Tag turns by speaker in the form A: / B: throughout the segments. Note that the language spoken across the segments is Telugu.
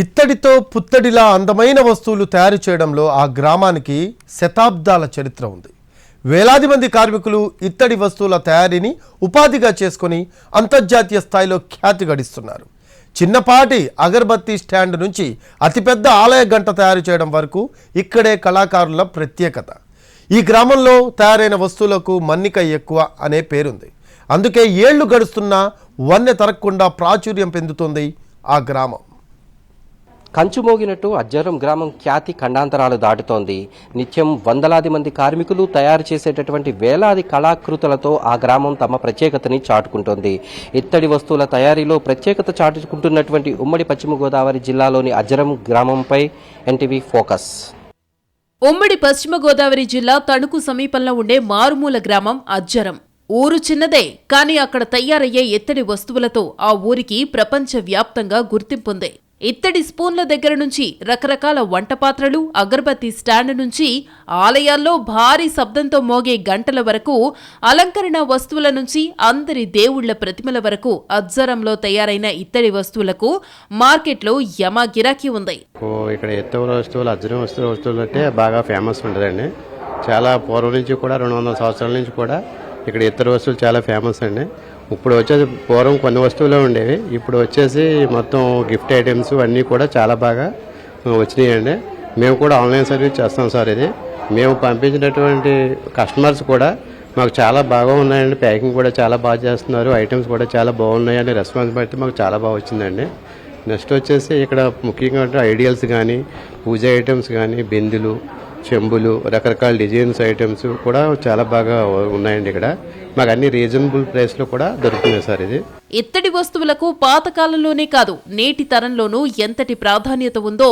A: ఇత్తడితో పుత్తడిలా అందమైన వస్తువులు తయారు చేయడంలో ఆ గ్రామానికి శతాబ్దాల చరిత్ర ఉంది. వేలాది మంది కార్మికులు ఇత్తడి వస్తువుల తయారీని ఉపాధిగా చేసుకొని అంతర్జాతీయ స్థాయిలో ఖ్యాతి గడిస్తున్నారు. చిన్నపాటి అగరబత్తి స్టాండ్ నుంచి అతిపెద్ద ఆలయ గంట తయారు చేయడం వరకు ఇక్కడే కళాకారుల ప్రత్యేకత. ఈ గ్రామంలో తయారైన వస్తువులకు మన్నిక ఎక్కువ అనే పేరుంది. అందుకే ఏళ్ళు గడుస్తున్నా వన్నె తరగకుండా ప్రాచుర్యం పొందుతుంది ఆ గ్రామం.
B: కంచు మోగినట్టు అజ్జరం గ్రామం ఖ్యాతి ఖండాంతరాలు దాటుతోంది. నిత్యం వందలాది మంది కార్మికులు తయారు చేసేటటువంటి వేలాది కళాకృతులతో ఆ గ్రామం తమ ప్రత్యేకతని చాటుకుంటోంది. ఇత్తడి వస్తువుల తయారీలో ప్రత్యేకత చాటుకుంటున్నటువంటి ఉమ్మడి పశ్చిమ గోదావరి జిల్లాలోని అజ్జరం గ్రామంపై ఎన్టీవీ ఫోకస్.
C: ఉమ్మడి పశ్చిమ గోదావరి జిల్లా తణుకు సమీపంలో ఉండే మారుమూల గ్రామం అజ్జరం. ఊరు చిన్నదే కానీ అక్కడ తయారయ్యే ఎత్తడి వస్తువులతో ఆ ఊరికి ప్రపంచవ్యాప్తంగా గుర్తింపుంది ఇత్తడి స్పూన్ల దగ్గర నుంచి రకరకాల వంట పాత్రలు అగరబత్తి స్టాండ్ నుంచి ఆలయాల్లో భారీ శబ్దంతో మోగే గంటల వరకు అలంకరణ వస్తువుల నుంచి అందరి దేవుళ్ళ ప్రతిమల వరకు అజ్జరంలో తయారైన ఇత్తడి వస్తువులకు మార్కెట్లో యమ గిరాకీ ఉంది
D: ఇక్కడ ఎత్తు వస్తువులు అజ్జరం వస్తువులు వస్తువులు అంటే బాగా ఫేమస్ ఉంటుందండి. చాలా పూర్వం నుంచి కూడా రెండు వందల సంవత్సరాల నుంచి కూడా ఇక్కడ ఇతర వస్తువులు చాలా ఫేమస్ అండి. ఇప్పుడు వచ్చేసి పూర్వం కొన్ని వస్తువులే ఉండేవి. ఇప్పుడు వచ్చేసి మొత్తం గిఫ్ట్ ఐటమ్స్ అన్నీ కూడా చాలా బాగా వచ్చినాయండి. మేము కూడా ఆన్లైన్ సర్వీస్ చేస్తాం సార్ ఇది. మేము పంపించినటువంటి కస్టమర్స్ కూడా మాకు చాలా బాగా ఉన్నాయండి. ప్యాకింగ్ కూడా చాలా బాగా చేస్తున్నారు. ఐటమ్స్ కూడా చాలా బాగున్నాయని రెస్పాన్స్ బట్టి మాకు చాలా బాగా వచ్చిందండి. నెక్స్ట్ వచ్చేసి ఇక్కడ ముఖ్యంగా ఐడియల్స్ కానీ పూజ ఐటమ్స్ కానీ బిందులు చెంబులు రకరకాల డిజైన్స్ ఐటమ్స్ కూడా చాలా బాగా ఉన్నాయండి ఇక్కడ. మాకు అన్ని రీజనబుల్ ప్రైస్లో కూడా దొరుకుతున్నాయి సార్ ఇది.
C: ఇత్తడి వస్తువులకు పాతకాలంలోనే కాదు నేటి తరంలోనూ ఎంతటి ప్రాధాన్యత ఉందో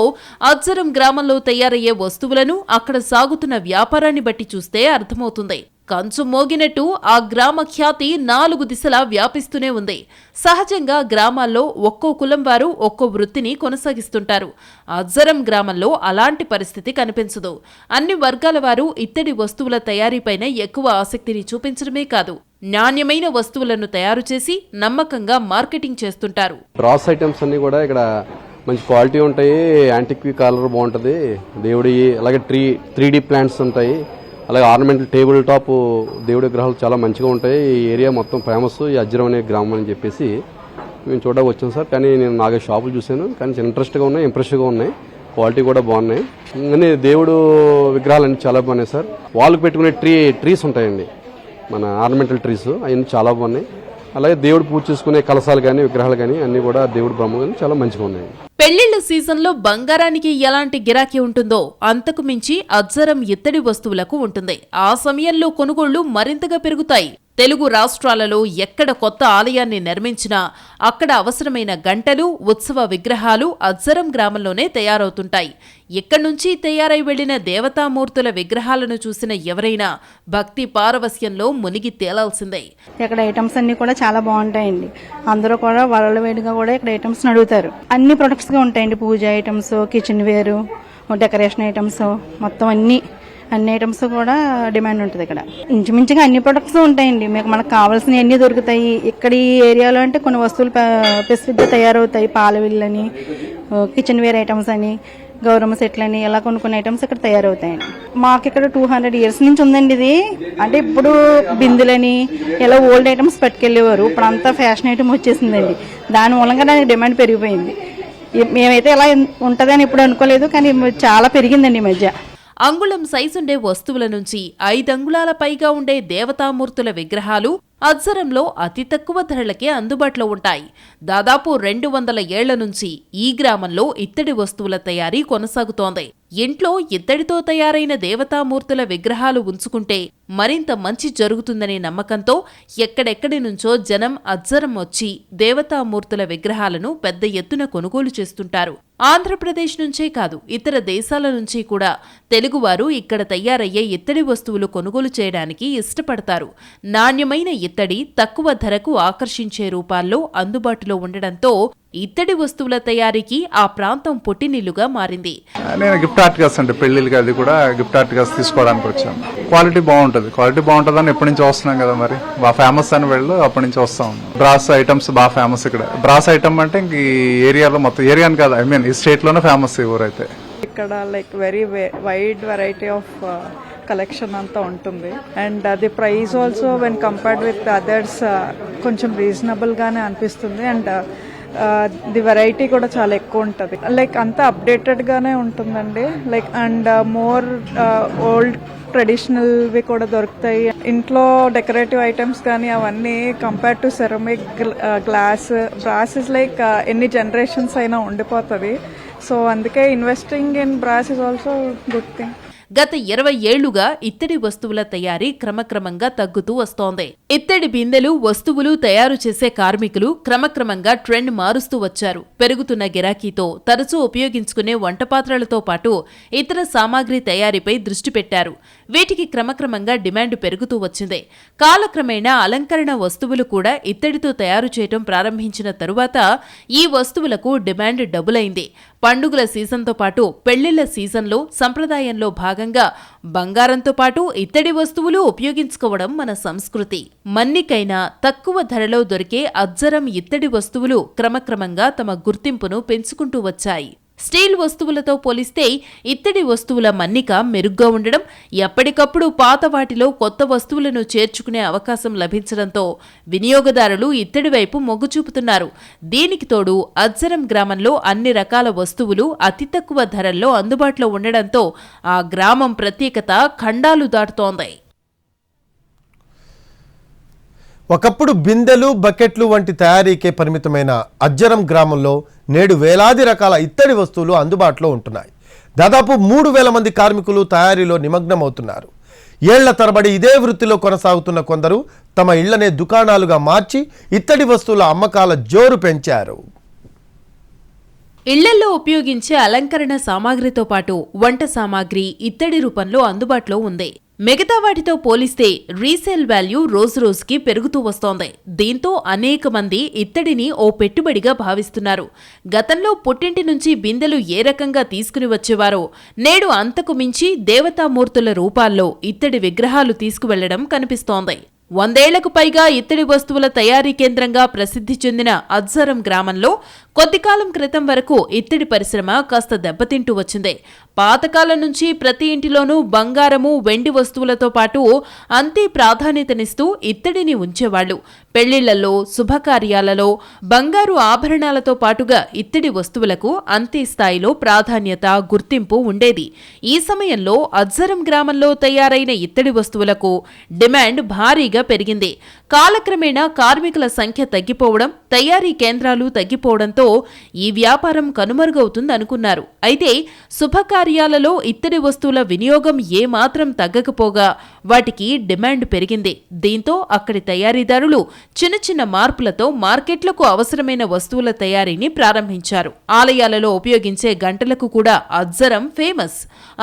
C: అజ్జరం గ్రామంలో తయారయ్యే వస్తువులను అక్కడ సాగుతున్న వ్యాపారాన్ని బట్టి చూస్తే అర్థమవుతుంది. కంచు మోగినట్టు ఆ గ్రామ ఖ్యాతి నాలుగు దిశలా వ్యాపిస్తూనే ఉంది. సహజంగా గ్రామాల్లో ఒక్కో కులం వారు ఒక్కో వృత్తిని కొనసాగిస్తుంటారు. అజ్జరం గ్రామంలో అలాంటి పరిస్థితి కనిపించదు. అన్ని వర్గాల వారు ఇత్తడి వస్తువుల తయారీపైన ఎక్కువ ఆసక్తిని చూపించడమే కాదు నాణ్యమైన వస్తువులను తయారు చేసి నమ్మకంగా మార్కెటింగ్ చేస్తుంటారు.
E: బ్రాస్ ఐటమ్స్ అన్నీ కూడా ఇక్కడ మంచి క్వాలిటీ ఉంటాయి యాంటిక్ కలర్ బాగుంటుంది. దేవుడి అలాగే ట్రీ త్రీ డీ ప్లాంట్స్ ఉంటాయి. అలాగే ఆర్నమెంటల్ టేబుల్ టాప్ దేవుడి విగ్రహాలు చాలా మంచిగా ఉంటాయి. ఈ ఏరియా మొత్తం ఫేమస్. ఈ అజ్జరం అనే గ్రామం అని చెప్పేసి మేము చూడడానికి వచ్చాం సార్. కానీ నేను నాగే షాపులు చూశాను. కానీ ఇంట్రెస్ట్గా ఉన్నాయి ఇంప్రెస్గా ఉన్నాయి. క్వాలిటీ కూడా బాగున్నాయి. కానీ దేవుడు విగ్రహాలు అన్నీ చాలా బాగున్నాయి సార్. వాళ్ళకి పెట్టుకునే ట్రీ ట్రీస్ ఉంటాయండి. మన ఆర్నమెంటల్ ట్రీస్ అవన్నీ చాలా బాగున్నాయి. అలాగే దేవుడు పూజ చేసుకునే కలసాలు కానీ విగ్రహాలు కానీ అన్నీ కూడా దేవుడు బ్రహ్మ కానీ చాలా మంచిగా ఉన్నాయి.
C: పెళ్ళిళ్ళ సీజన్లో బంగారానికి ఎలాంటి గిరాకీ ఉంటుందో అంతకు మించి అజ్జరం ఇత్తడి వస్తువులకు ఉంటుంది. ఆ సమయంలో కొనుగోళ్ళు మరింతగా పెరుగుతాయి. తెలుగు రాష్ట్రాలలో ఎక్కడ కొత్త ఆలయాన్ని నిర్మించినా అక్కడ అవసరమైన గంటలు ఉత్సవ విగ్రహాలు అజ్జరం గ్రామంలోనే తయారవుతుంటాయి. ఇక్కడి నుంచి తయారై వెళ్ళిన దేవతామూర్తుల విగ్రహాలను చూసిన ఎవరైనా భక్తి పారవస్యంలో మునిగి తేలాల్సిందే.
F: ఇక్కడ ఐటమ్స్ అన్ని కూడా చాలా బాగుంటాయండి. అందరూ కూడా వరల వేడిగా కూడా ఇక్కడ ఐటమ్స్ అడుగుతారు. అన్ని ప్రొడక్ట్స్గా ఉంటాయండి. పూజ ఐటమ్స్ కిచెన్ వేరు డెకరేషన్ ఐటమ్స్ మొత్తం అన్ని. అన్ని ఐటమ్స్ కూడా డిమాండ్ ఉంటుంది ఇక్కడ. ఇంచుమించుగా అన్ని ప్రొడక్ట్స్ ఉంటాయండి. మీకు మనకు కావాల్సినవి అన్ని దొరుకుతాయి. ఇక్కడ ఈ ఏరియాలో అంటే కొన్ని వస్తువులు స్పెసిఫిక్ తయారవుతాయి. పాలవిల్లని కిచెన్ వేర్ ఐటమ్స్ అని గౌరమ్మ సెట్లు అని ఇలా కొన్ని కొన్ని ఐటమ్స్ ఇక్కడ తయారవుతాయండి. మాకు ఇక్కడ టూ హండ్రెడ్ ఇయర్స్ నుంచి ఉందండి ఇది. అంటే ఇప్పుడు బిందులని ఇలా ఓల్డ్ ఐటమ్స్ పట్టుకెళ్ళేవారు. ఇప్పుడు అంతా ఫ్యాషన్ ఐటమ్ వచ్చేసిందండి. దాని మూలంగా దానికి డిమాండ్ పెరిగిపోయింది. మేమైతే ఇలా ఉంటుందని ఇప్పుడు అనుకోలేదు కానీ చాలా పెరిగిందండి ఈ మధ్య.
C: అంగుళం సైజుండే వస్తువుల నుంచి ఐదంగుళాల పైగా ఉండే దేవతామూర్తుల విగ్రహాలు అజ్జరంలో అతి తక్కువ ధరలకే అందుబాటులో ఉంటాయి. దాదాపు రెండు వందల ఏళ్ళ నుంచి ఈ గ్రామంలో ఇత్తడి వస్తువుల తయారీ కొనసాగుతోంది. ఇంట్లో ఇత్తడితో తయారైన దేవతామూర్తుల విగ్రహాలు ఉంచుకుంటే మరింత మంచి జరుగుతుందనే నమ్మకంతో ఎక్కడెక్కడి నుంచో జనం అజ్జరం వచ్చి దేవతామూర్తుల విగ్రహాలను పెద్ద ఎత్తున కొనుగోలు చేస్తుంటారు. ఆంధ్రప్రదేశ్ నుంచే కాదు ఇతర దేశాల నుంచి కూడా తెలుగువారు ఇక్కడ తయారయ్యే ఇత్తడి వస్తువులు కొనుగోలు చేయడానికి ఇష్టపడతారు. నాణ్యమైన ఇత్తడి తక్కువ ధరకు ఆకర్షించే రూపాల్లో అందుబాటులో ఉండడంతో ఇత్తడి వస్తువుల తయారీకి ఆ ప్రాంతం పుట్టినిల్లుగా మారింది.
G: నేను గిఫ్ట్ ఆర్టికల్స్ అంటే పెళ్ళిళ్ళకి అది కూడా గిఫ్ట్ ఆర్టికల్స్ తీసుకోవడానికి వచ్చాను. క్వాలిటీ బాగుంటుంది. బాగుంటుంది. క్వాలిటీ బాగుంటుందని ఎప్పటి నుంచి వస్తున్నాం కదా మరి. బాగా ఫేమస్ అని వెళ్ళు అప్పటి నుంచి వస్తాం. బ్రాస్ ఐటమ్స్ బాగా ఫేమస్ ఇక్కడ. బ్రాస్ ఐటమ్ అంటే ఇంక ఈ ఏరియాలో మొత్తం ఏరియా అని కాదు ఐ మీన్ ఈ స్టేట్లోనే ఫేమస్ ఈ ఊరైతే.
H: ఇక్కడ like very wide variety of collection అంతా ఉంటుంది. అండ్ అది price also when compared with others కొంచెం రీజనబుల్ గానే అనిపిస్తుంది. అండ్ ది వెరైటీ కూడా చాలా ఎక్కువ ఉంటుంది. లైక్ అంతా అప్డేటెడ్ గానే ఉంటుందండి. లైక్ అండ్ మోర్ ఓల్డ్ ట్రెడిషనల్వి కూడా దొరుకుతాయి. ఇంట్లో డెకరేటివ్ ఐటమ్స్ కానీ అవన్నీ compare to ceramic glass brass is like ఎన్ని జనరేషన్స్ అయినా ఉండిపోతుంది. సో అందుకే investing in brass is also good thing
C: గత ఇరవై ఏళ్ళుగా ఇత్తడి వస్తువుల తయారీ క్రమక్రమంగా తగ్గుతూ వస్తోంది. ఇత్తడి బిందెలు వస్తువులు తయారు చేసే కార్మికులు క్రమక్రమంగా ట్రెండ్ మారుస్తూ వచ్చారు. పెరుగుతున్న గిరాకీతో తరచూ ఉపయోగించుకునే వంటపాత్రలతో పాటు ఇతర సామాగ్రి తయారీపై దృష్టి పెట్టారు. వీటికి క్రమక్రమంగా డిమాండ్ పెరుగుతూ వచ్చింది. కాలక్రమేణా అలంకరణ వస్తువులు కూడా ఇత్తడితో తయారు చేయటం ప్రారంభించిన తరువాత ఈ వస్తువులకు డిమాండ్ డబుల్ అయింది పండుగల సీజన్తో పాటు పెళ్ళిళ్ళ సీజన్లో సంప్రదాయంలో భాగంగా బంగారంతో పాటు ఇత్తడి వస్తువులు ఉపయోగించుకోవడం మన సంస్కృతి. మన్నికైనా తక్కువ ధరలో దొరికే అజ్జరం ఇత్తడి వస్తువులు క్రమక్రమంగా తమ గుర్తింపును పెంచుకుంటూ వచ్చాయి. స్టీల్ వస్తువులతో పోలిస్తే ఇత్తడి వస్తువుల మన్నిక మెరుగ్గా ఉండడం ఎప్పటికప్పుడు పాత వాటిలో కొత్త వస్తువులను చేర్చుకునే అవకాశం లభించడంతో వినియోగదారులు ఇత్తడి వైపు మొగ్గు చూపుతున్నారు దీనికి తోడు అజ్జరం గ్రామంలో అన్ని రకాల వస్తువులు అతి తక్కువ ధరల్లో అందుబాటులో ఉండడంతో ఆ గ్రామం ప్రత్యేకత ఖండాలు దాటుతోంది.
A: ఒకప్పుడు బిందెలు బకెట్లు వంటి తయారీకే పరిమితమైన అజ్జరం గ్రామంలో నేడు వేలాది రకాల ఇత్తడి వస్తువులు అందుబాటులో ఉంటున్నాయి. దాదాపు మూడు వేల మంది కార్మికులు తయారీలో నిమగ్నమవుతున్నారు. ఏళ్ళ తరబడి ఇదే వృత్తిలో కొనసాగుతున్న కొందరు తమ ఇళ్ళనే దుకాణాలుగా మార్చి ఇత్తడి వస్తువుల అమ్మకాల జోరు పెంచారు.
C: ఇళ్ళల్లో ఉపయోగించే అలంకరణ సామాగ్రితో పాటు వంట సామాగ్రి ఇత్తడి రూపంలో అందుబాటులో ఉంది. మిగతా వాటితో పోలిస్తే రీసేల్ వాల్యూ రోజురోజుకి పెరుగుతూ వస్తోంది. దీంతో అనేక మంది ఇత్తడిని ఓ పెట్టుబడిగా భావిస్తున్నారు. గతంలో పుట్టింటి నుంచి బిందెలు ఏ రకంగా తీసుకుని వచ్చేవారో నేడు అంతకు మించి దేవతామూర్తుల రూపాల్లో ఇత్తడి విగ్రహాలు తీసుకువెళ్ళడం కనిపిస్తోంది. వందేళ్ళకు పైగా ఇత్తడి వస్తువుల తయారీ కేంద్రంగా ప్రసిద్ధి చెందిన అజ్జరం గ్రామంలో కొద్దికాలం క్రితం వరకు ఇత్తడి పరిశ్రమ కాస్త దెబ్బతింటూ వచ్చింది. పాతకాలం నుంచి ప్రతి ఇంటిలోనూ బంగారము వెండి వస్తువులతో పాటు అంతే ప్రాధాన్యతనిస్తూ ఇత్తడిని ఉంచేవాళ్ళు పెళ్ళిళ్ళలో శుభకార్యాలలో బంగారు ఆభరణాలతో పాటుగా ఇత్తడి వస్తువులకు అంతే స్థాయిలో ప్రాధాన్యత గుర్తింపు ఉండేది. ఈ సమయంలో అజ్జరం గ్రామంలో తయారైన ఇత్తడి వస్తువులకు డిమాండ్ భారీగా పెరిగింది. కాలక్రమేణా కార్మికుల సంఖ్య తగ్గిపోవడం తయారీ కేంద్రాలు తగ్గిపోవడంతో ఈ వ్యాపారం కనుమరుగవుతుందనుకున్నారు. అయితే శుభకార్యాలలో ఇత్తడి వస్తువుల వినియోగం ఏమాత్రం తగ్గకపోగా వాటికి డిమాండ్ పెరిగింది. దీంతో అక్కడి తయారీదారులు చిన్న చిన్న మార్పులతో మార్కెట్లకు అవసరమైన వస్తువుల తయారీని ప్రారంభించారు. ఆలయాలలో ఉపయోగించే గంటలకు కూడా అజ్జరం ఫేమస్.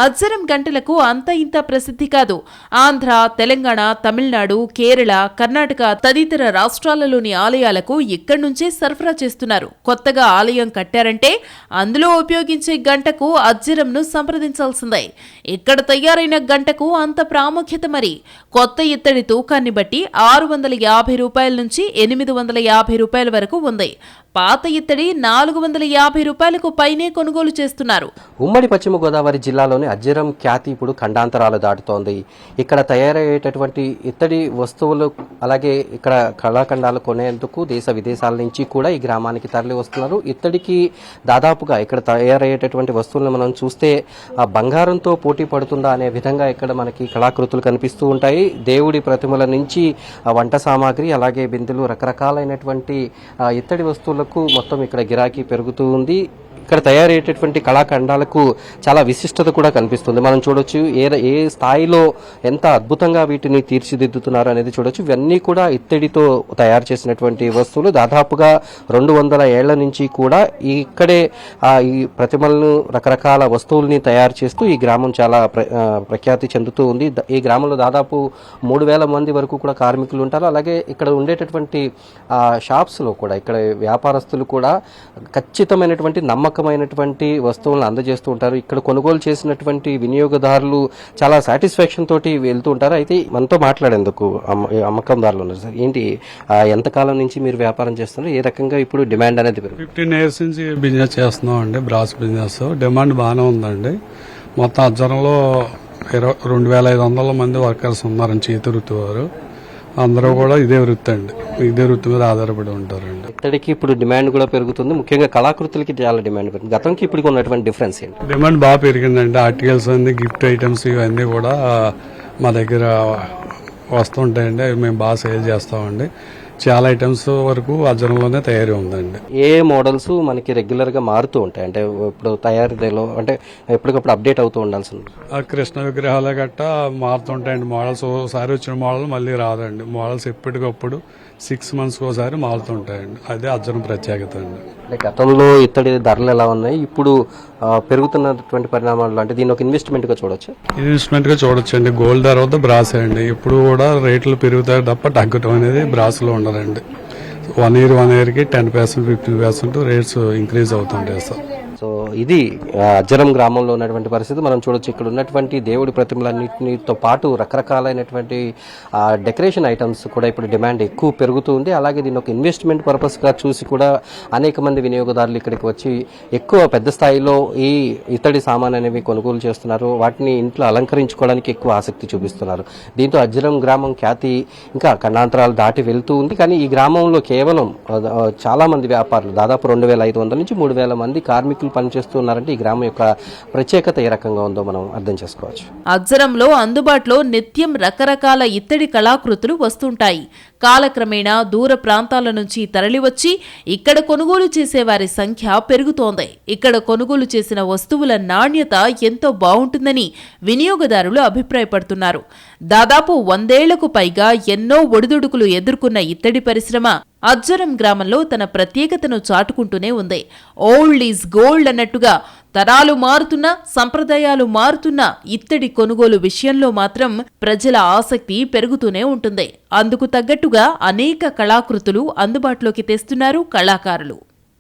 C: అజ్జరం గంటలకు అంత ఇంత ప్రసిద్ధి కాదు. ఆంధ్ర తెలంగాణ తమిళనాడు కేరళ కర్ణాటక తదితర రాష్ట్రాలలోని ఆలయాలకు ఇక్కడి నుంచే సరఫరా చేస్తున్నారు. కొత్తగా ఆలయం కట్టారంటే అందులో ఉపయోగించే గంటకు అజ్జరంను సంప్రదించాల్సిందే. ఇక్కడ తయారైన గంటకు అంత ప్రాముఖ్యత మరి? కొత్త ఇత్తడి తూకాన్ని బట్టి ఆరు వందల యాభై రూపాయల నుంచి ఎనిమిది వందల యాభై రూపాయల వరకు ఉంది. పాత ఇత్తడి నాలుగు వందల యాభై రూపాయలకు పైనే కొనుగోలు చేస్తున్నారు.
B: ఉమ్మడి పశ్చిమ గోదావరి జిల్లాలోని అజ్జరం ఖ్యాతి ఇప్పుడు ఖండాంతరాలు దాటుతోంది. ఇక్కడ తయారయ్యేటటువంటి ఇత్తడి వస్తువులు అలాగే ఇక్కడ కళాఖండాలు కొనేందుకు దేశ విదేశాల నుంచి కూడా ఈ గ్రామానికి తరలి వస్తున్నారు ఇత్తడికి దాదాపుగా ఇక్కడ తయారయ్యేటటువంటి వస్తువులను మనం చూస్తే ఆ బంగారంతో పోటీ పడుతుందా అనే విధంగా ఇక్కడ మనకి కళాకృతులు కనిపిస్తూ ఉంటాయి. దేవుడి ప్రతిమల నుంచి వంట సామాగ్రి అలాగే బిందెలు రకరకాలైనటువంటి ఇత్తడి వస్తువులకు మొత్తం ఇక్కడ గిరాకీ పెరుగుతూ ఉంది. ఇక్కడ తయారయ్యేటటువంటి కళాఖండాలకు చాలా విశిష్టత కూడా కనిపిస్తుంది. మనం చూడొచ్చు ఏ ఏ స్థాయిలో ఎంత అద్భుతంగా వీటిని తీర్చిదిద్దుతున్నారు అనేది చూడొచ్చు. ఇవన్నీ కూడా ఇత్తడితో తయారు చేసినటువంటి వస్తువులు. దాదాపుగా రెండు వందల ఏళ్ళ నుంచి కూడా ఇక్కడే ఈ ప్రతిమలను రకరకాల వస్తువుల్ని తయారు చేస్తూ ఈ గ్రామం చాలా ప్ర- ప్రఖ్యాతి చెందుతూ ఉంది. ఈ గ్రామంలో దాదాపు మూడు వేల మంది వరకు కూడా కార్మికులు ఉంటారు. అలాగే ఇక్కడ ఉండేటటువంటి షాప్స్లో కూడా ఇక్కడ వ్యాపారస్తులు కూడా ఖచ్చితమైనటువంటి నమ్మకం నమ్మకమైనటువంటి వస్తువులను అందజేస్తూ ఉంటారు. ఇక్కడ కొనుగోలు చేసినటువంటి వినియోగదారులు చాలా సాటిస్ఫాక్షన్ తోటి వెళ్తూ ఉంటారు. అయితే మనతో మాట్లాడేందుకు అమ్మ- అమ్మకందారులు ఉన్నారు సార్. ఏంటి ఎంతకాలం నుంచి మీరు వ్యాపారం చేస్తున్నారు? ఏ రకంగా ఇప్పుడు డిమాండ్ అనేది
I: ఫిఫ్టీన్ ఇయర్స్ నుంచి బిజినెస్ చేస్తున్నాం అండి బ్రాస్ బిజినెస్. డిమాండ్ బాగానే ఉందండి. మొత్తం అజ్జరంలో ఇరవై రెండు వేల ఐదు వందల మంది వర్కర్స్ ఉన్నారని చేతి వారు అందరూ కూడా ఇదే వృత్తి అండి. ఇదే వృత్తి మీద ఆధారపడి ఉంటారండి.
B: ఇక్కడికి ఇప్పుడు డిమాండ్ కూడా పెరుగుతుంది. ముఖ్యంగా కళాకృతులకి చాలా డిమాండ్ పెరుగుతుంది. గతంకి ఇప్పటికి ఉన్నటువంటి డిఫరెన్స్ ఏంటి?
I: డిమాండ్ బాగా పెరిగిందండి. ఆర్టికల్స్ అన్ని గిఫ్ట్ ఐటమ్స్ ఇవన్నీ కూడా మా దగ్గర వస్తుంటాయండి. అవి మేము బాగా సేల్ చేస్తామండి. చాలా ఐటమ్స్ వరకు అజ్జరంలోనే తయారీ ఉందండి.
B: ఏ మోడల్స్ మనకి రెగ్యులర్గా మారుతూ ఉంటాయి? అంటే ఇప్పుడు తయారీలో అంటే ఎప్పటికప్పుడు అప్డేట్ అవుతూ ఉండాల్సింది
I: ఆ కృష్ణ విగ్రహాలు గట్ట మారుతుంటాయండి మోడల్స్ ఒకసారి వచ్చిన మోడల్ మళ్ళీ రాదండి. మోడల్స్ ఎప్పటికప్పుడు సిక్స్ మంత్స్కి ఒకసారి మారుతుంటాయండి. అదే అర్జున ప్రత్యేకత అండి.
B: గతంలో ఇత్తడి ధరలు ఎలా ఉన్నాయి? ఇప్పుడు పెరుగుతున్నటువంటి పరిణామాలు అంటే దీన్ని ఒక ఇన్వెస్ట్మెంట్గా చూడొచ్చు?
I: ఇన్వెస్ట్మెంట్గా చూడొచ్చండి. గోల్డ్ తర్వాత బ్రాస్ అండి. ఇప్పుడు కూడా రేట్లు పెరుగుతాయి తప్ప తగ్గటం అనేది బ్రాస్లో ఉండదండి. వన్ ఇయర్ వన్ ఇయర్కి ten percent fifteen percent rates increase అవుతుంటాయి సార్.
B: సో ఇది అజ్జరం గ్రామంలో ఉన్నటువంటి పరిస్థితి. మనం చూడొచ్చు ఇక్కడ ఉన్నటువంటి దేవుడి ప్రతిమలన్నింటితో పాటు రకరకాలైనటువంటి డెకరేషన్ ఐటమ్స్ కూడా ఇప్పుడు డిమాండ్ ఎక్కువ పెరుగుతూ ఉంది. అలాగే దీన్ని ఒక ఇన్వెస్ట్మెంట్ పర్పస్గా చూసి కూడా అనేక మంది వినియోగదారులు ఇక్కడికి వచ్చి ఎక్కువ పెద్ద స్థాయిలో ఈ ఇత్తడి సామాన్ అనేవి కొనుగోలు చేస్తున్నారు. వాటిని ఇంట్లో అలంకరించుకోవడానికి ఎక్కువ ఆసక్తి చూపిస్తున్నారు. దీంతో అజ్జరం గ్రామం ఖ్యాతి ఇంకా కన్నాంతరాలు దాటి వెళ్తూ ఉంది. కానీ ఈ గ్రామంలో కేవలం చాలామంది చాలా మంది వ్యాపారులు దాదాపు రెండు వేల ఐదు వందల నుంచి మూడు వేల మంది కార్మికులు పనిచేస్తున్నారంటే ఈ గ్రామం యొక్క ప్రత్యేకత ఏ రకంగా ఉందో మనం అర్థం చేసుకోవచ్చు.
C: అజ్జరంలో అందుబాటులో నిత్యం రకరకాల ఇత్తడి కళాకృతులు వస్తుంటాయి. కాలక్రమేణా దూర ప్రాంతాల నుంచి తరలివచ్చి ఇక్కడ కొనుగోలు చేసే వారి సంఖ్య పెరుగుతోంది. ఇక్కడ కొనుగోలు చేసిన వస్తువుల నాణ్యత ఎంతో బాగుంటుందని వినియోగదారులు అభిప్రాయపడుతున్నారు. దాదాపు వందేళ్ళకు పైగా ఎన్నో ఒడిదుడుకులు ఎదుర్కొన్న ఇత్తడి పరిశ్రమ అజ్జరం గ్రామంలో తన ప్రత్యేకతను చాటుకుంటూనే ఉంది. ఓల్డ్ ఈజ్ గోల్డ్ అన్నట్టుగా తరాలు మారుతున్నా సంప్రదాయాలు మారుతున్నా ఇత్తడి కొనుగోలు విషయంలో మాత్రం ప్రజల ఆసక్తి పెరుగుతూనే ఉంటుంది. అందుకు తగ్గట్టుగా అనేక కళాకృతులు అందుబాటులోకి తెస్తున్నారు కళాకారులు.